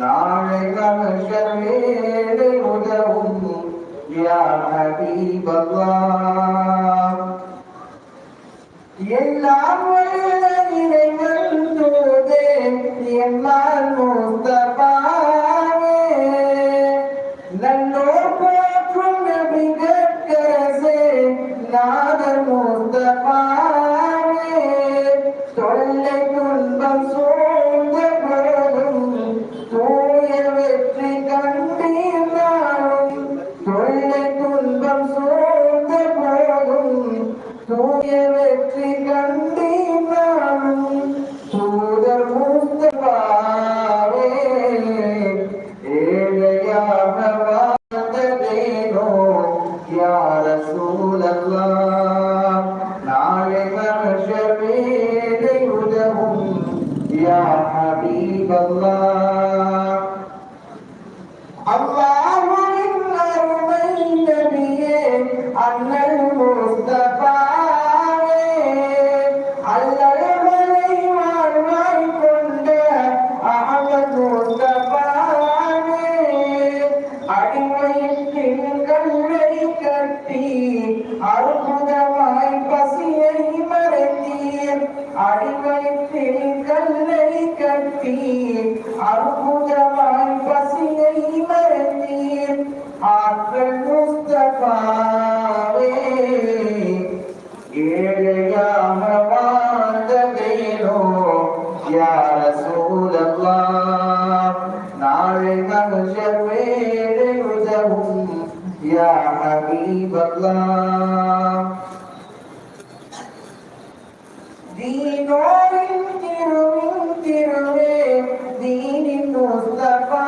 நாளை மகஷர் வேலை உதவும் யா ஹபீபல்லாஹ் எல்லாம் இறைவன் போதும் தூய வெற்றி கண்டீர் நாளும் தூதர் முஸ்தபாவே ஏழையாக வாழ்ந்ததேனோ யா ரசூலல்லாஹ் நாளை மகஷர் வேலை உதவும் யா ஹபீபல்லாஹ் அல்லாஹ்வின் அருமை நபியே அண்ணல் يا رسول الله نعرف الجميل هداهم يا حبيب الله دين تروي تروي دين المصطفى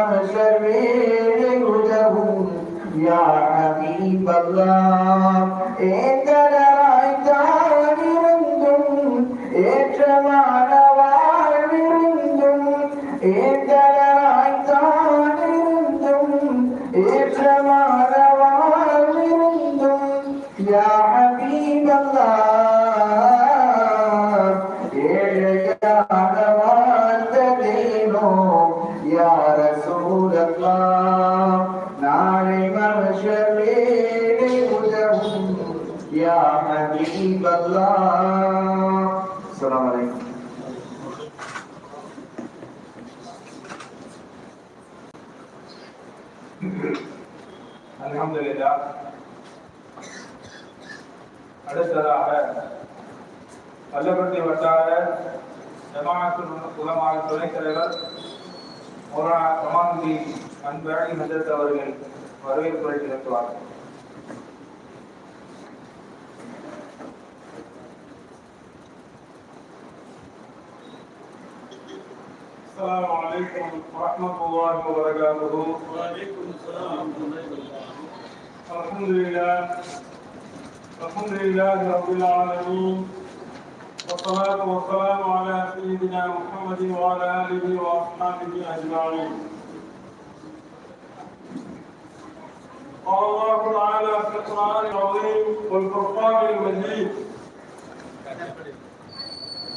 நாளை மனுஷர் வேலை உதவும் யா ஹபீபல்லா ஏந்தராய் தானிருந்தும் ஏற்றமான வாழ்விருந்தும் ஹபீபல்லாஹ் அஸ்ஸலாமு அலைக்கும் அல்ஹம்துலில்லா அடுத்ததாக கள்ளப்பட்டி வட்டார ஜமாஅத்துல் உலமா துணைத் தலைவர் மௌலானா கமாலுதி அன்பழகி ஹஜரத் அவர்கள் வரவேற்புரை நிகழ்த்துவார்கள் السلام عليكم ورحمة الله وبركاته. وعليكم السلام ورحمة الله وبركاته. الحمد لله. الحمد لله رب العالمين. والصلاة والسلام على سيدنا محمد وعلى آله وأصحابه أجمعين. قال الله تعالى في القرآن العظيم والفرقان المجيد.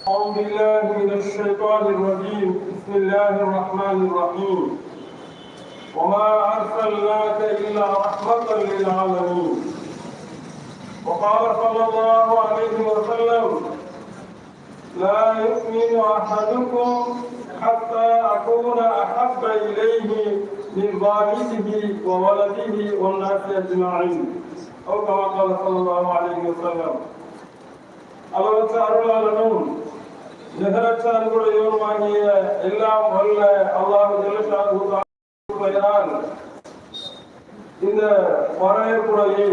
أعوذ بالله من الشيطان الرجيم. بسم الله الرحمن الرحيم. وما أرسلناك إلا رحمة للعالمين. وقال صلى الله عليه وسلم لا يؤمن أحدكم حتى أكون أحب إليه من والده وولده والناس أجمعين. أو كما قال صلى الله عليه وسلم. ألا تعالى على அன்புடையவருமாகிய எல்லாம் வல்ல அல்லாஹ் ஜெல்லஷாஹு இந்த வரவேற்புரையை